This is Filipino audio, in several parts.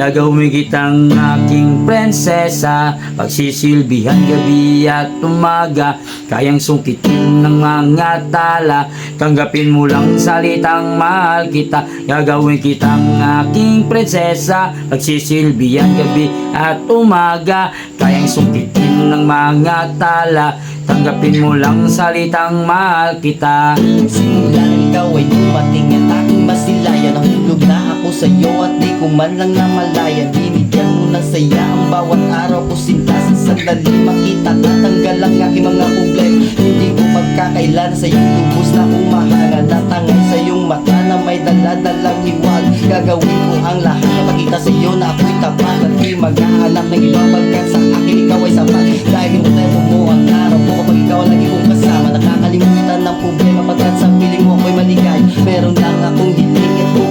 Gagawin kitang aking prinsesa. Pagsisilbihan gabi at umaga Kayang sungkitin ng mga tala. Tanggapin mo lang salitang mahal kita. Gagawin kitang aking prinsesa. Pagsisilbihan gabi at umaga Kayang sungkitin ng mga tala. Tanggapin mo lang salitang mahal kita. Simula nang ikaw ay dumating at aking masilayan Nahulog na ako sa'yo at di ko man lang namalayan Binigyan mo ng saya ang bawat araw ko sinta Sa sandali. Makita tatanggal ang aking mga problema. Hindi ko magkakailan sa iyong lubos na umahanga Natangay sa iyong mata na may daladalang hiwag Gagawin ko ang lahat na makita sa iyo na ako'y tapat. At di maghahanap ng iba pagkat sa akin ikaw ay sapat. Dahil mo tayo mo ang araw ko kapag ikaw lagi kong kasama. Nakakalimutan ng problema pagkat sa piling mo ako'y maligay. Meron lang akong puputangin kong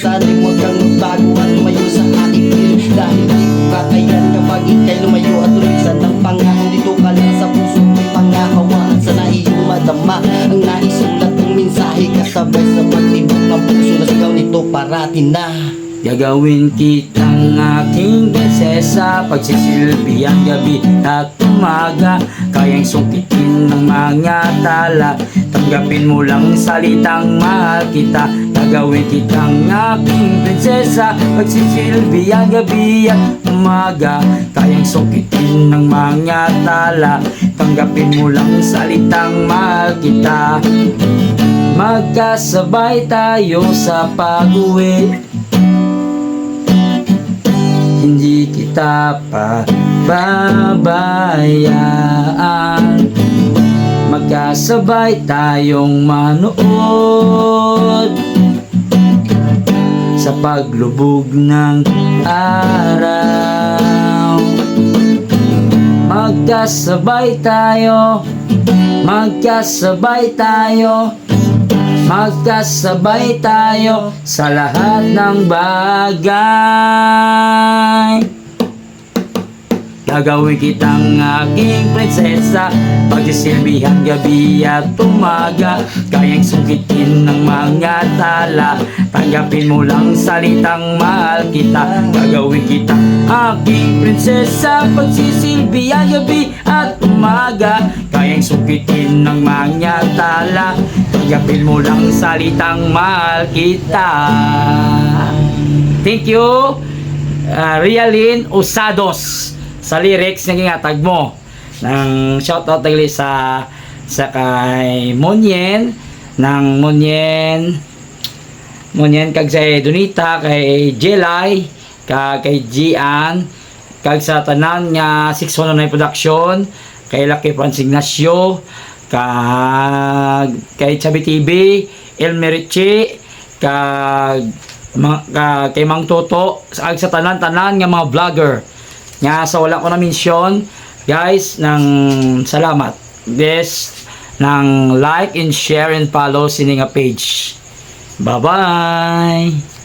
sana'y huwag kang magbago at lumayo sa aking piling Dahil di ko kakayan kapag ikay lumayo at lumisan ng pangako? Dito ka lang sa puso ko'y pangakawaan Sana iyong madama. Ang naisulat ng mensahe Kasabay sa pagtibok ng puso na sigaw nito parati na. Gagawin kitang aking prinsesa Pagsisilbihan gabi at umaga. Kayang sungkitin ng mga tala Tanggapin mo lang salitang mahal kita Gagawin kitang aking prinsesa Pagsisilbihan gabi at umaga. Kayang sungkitin ng mga tala Tanggapin mo lang salitang mahal kita. Magkasabay tayo sa pag-uwi. Hindi kita pa babayaan. Magkasabay tayong manood Sa paglubog ng araw. Magkasabay tayo Magkasabay tayo Magkasabay tayo sa lahat ng bagay Gagawin kitang aking prinsesa. Pagsisilbihan gabi at umaga Kayang sungkitin ng mga tala. Tanggapin mo lang salitang mahal kita. Gagawin kitang aking prinsesa. Pagsisilbihan gabi at umaga Kayang sungkitin ng mga tala. Tanggapin mo lang salitang mahal kita. Thank you uh, Rialin Usados sa lyrics na gingatag mo. Ng shoutout tayo sa sa kay Monyen ng Monyen Monyen kag sa Donita kay Jelay kag kay Gian kag sa tanan nga 609 production kay Lucky Franz Ignacio kag kay Chabi TV Elmeriche kag mga, ka- kay Mang Toto sa sa tanan-tanan nga mga vlogger nga sa wala ko na mention guys ng salamat. This ng like and share and follow sininga page. Bye bye